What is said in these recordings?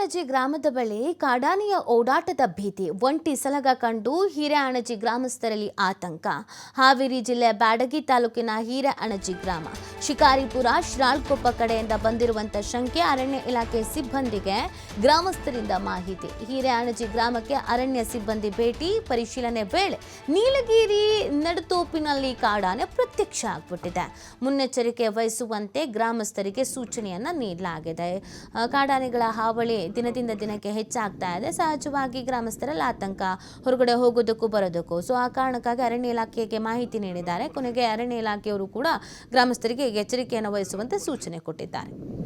ಹಿರೇಅಣಜಿ ಗ್ರಾಮದ ಬಳಿ ಕಾಡಾನೆಯ ಓಡಾಟದ ಭೀತಿ, ಒಂಟಿ ಸಲಗ ಕಂಡು ಹಿರೇಅಣಜಿ ಗ್ರಾಮಸ್ಥರಲ್ಲಿ ಆತಂಕ. ಹಾವೇರಿ ಜಿಲ್ಲೆ ಬ್ಯಾಡಗಿ ತಾಲೂಕಿನ ಹಿರೇಅಣಜಿ ಗ್ರಾಮ, ಶಿಕಾರಿಪುರ ಶ್ರಾಳ್ಕೊಪ್ಪ ಕಡೆಯಿಂದ ಬಂದಿರುವಂತ ಶಂಕೆ ಅರಣ್ಯ ಇಲಾಖೆ ಸಿಬ್ಬಂದಿಗೆ ಗ್ರಾಮಸ್ಥರಿಂದ ಮಾಹಿತಿ. ಹಿರೇಅಣಜಿ ಗ್ರಾಮಕ್ಕೆ ಅರಣ್ಯ ಸಿಬ್ಬಂದಿ ಭೇಟಿ, ಪರಿಶೀಲನೆ ವೇಳೆ ನೀಲಗಿರಿ ನಡುತೋಪಿನಲ್ಲಿ ಕಾಡಾನೆ ಪ್ರತ್ಯಕ್ಷ ಆಗ್ಬಿಟ್ಟಿದೆ. ಮುನ್ನೆಚ್ಚರಿಕೆ ವಹಿಸುವಂತೆ ಗ್ರಾಮಸ್ಥರಿಗೆ ಸೂಚನೆಯನ್ನ ನೀಡಲಾಗಿದೆ. ಕಾಡಾನೆಗಳ ಹಾವಳಿ ದಿನದಿಂದ ದಿನಕ್ಕೆ ಹೆಚ್ಚಾಗ್ತಾ ಇದೆ. ಸಹಜವಾಗಿ ಗ್ರಾಮಸ್ಥರಲ್ಲಿ ಆತಂಕ ಹೊರಗಡೆ ಹೋಗೋದಕ್ಕೂ ಬರೋದಕ್ಕೂ. ಸೊ ಆ ಕಾರಣಕ್ಕಾಗಿ ಅರಣ್ಯ ಇಲಾಖೆಗೆ ಮಾಹಿತಿ ನೀಡಿದ್ದಾರೆ. ಕೊನೆಗೆ ಅರಣ್ಯ ಇಲಾಖೆಯವರು ಕೂಡ ಗ್ರಾಮಸ್ಥರಿಗೆ ಎಚ್ಚರಿಕೆಯನ್ನು ವಹಿಸುವಂತೆ ಸೂಚನೆ ಕೊಟ್ಟಿದ್ದಾರೆ.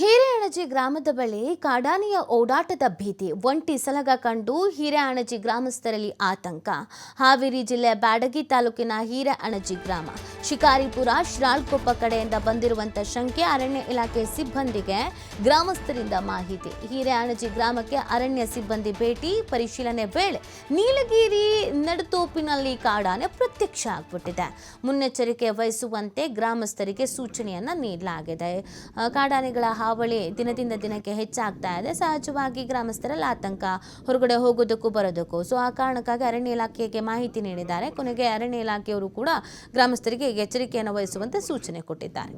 ಹಿರೇಅಣಜಿ ಗ್ರಾಮದ ಬಳಿ ಕಾಡಾನೆಯ ಓಡಾಟದ ಭೀತಿ, ಒಂಟಿ ಸಲಗ ಕಂಡು ಹಿರೇಅಣಜಿ ಗ್ರಾಮಸ್ಥರಲ್ಲಿ ಆತಂಕ. ಹಾವೇರಿ ಜಿಲ್ಲೆ ಬ್ಯಾಡಗಿ ತಾಲೂಕಿನ ಹಿರೇಅಣಜಿ ಗ್ರಾಮ. ಶಿಕಾರಿಪುರ, ಶಿರಾಳ್ಕೊಪ್ಪ ಕಡೆಯಿಂದ ಬಂದಿರುವಂತ ಶಂಕೆ ಅರಣ್ಯ ಇಲಾಖೆ ಸಿಬ್ಬಂದಿಗೆ ಗ್ರಾಮಸ್ಥರಿಂದ ಮಾಹಿತಿ. ಹಿರೇಅಣಜಿ ಗ್ರಾಮಕ್ಕೆ ಅರಣ್ಯ ಸಿಬ್ಬಂದಿ ಭೇಟಿ, ಪರಿಶೀಲನೆ ವೇಳೆ ನೀಲಗಿರಿ ನಡುತೋಪಿನಲ್ಲಿ ಕಾಡಾನೆ ಪ್ರತ್ಯಕ್ಷ ಆಗ್ಬಿಟ್ಟಿದೆ ಮುನ್ನೆಚ್ಚರಿಕೆ ವಹಿಸುವಂತೆ ಗ್ರಾಮಸ್ಥರಿಗೆ ಸೂಚನೆಯನ್ನ ನೀಡಲಾಗಿದೆ. ಕಾಡಾನೆಗಳ ಹಾವಳಿ ದಿನದಿಂದ ದಿನಕ್ಕೆ ಹೆಚ್ಚಾಗ್ತಾ ಇದೆ. ಸಹಜವಾಗಿ ಗ್ರಾಮಸ್ಥರಲ್ಲಿ ಆತಂಕ ಹೊರಗಡೆ ಹೋಗೋದಕ್ಕೂ ಬರೋದಕ್ಕೂ. ಸೊ, ಆ ಕಾರಣಕ್ಕಾಗಿ ಅರಣ್ಯ ಇಲಾಖೆಗೆ ಮಾಹಿತಿ ನೀಡಿದ್ದಾರೆ. ಕೊನೆಗೆ ಅರಣ್ಯ ಇಲಾಖೆಯವರು ಕೂಡ ಗ್ರಾಮಸ್ಥರಿಗೆ ಎಚ್ಚರಿಕೆಯನ್ನು ವಹಿಸುವಂತೆ ಸೂಚನೆ ಕೊಟ್ಟಿದ್ದಾರೆ.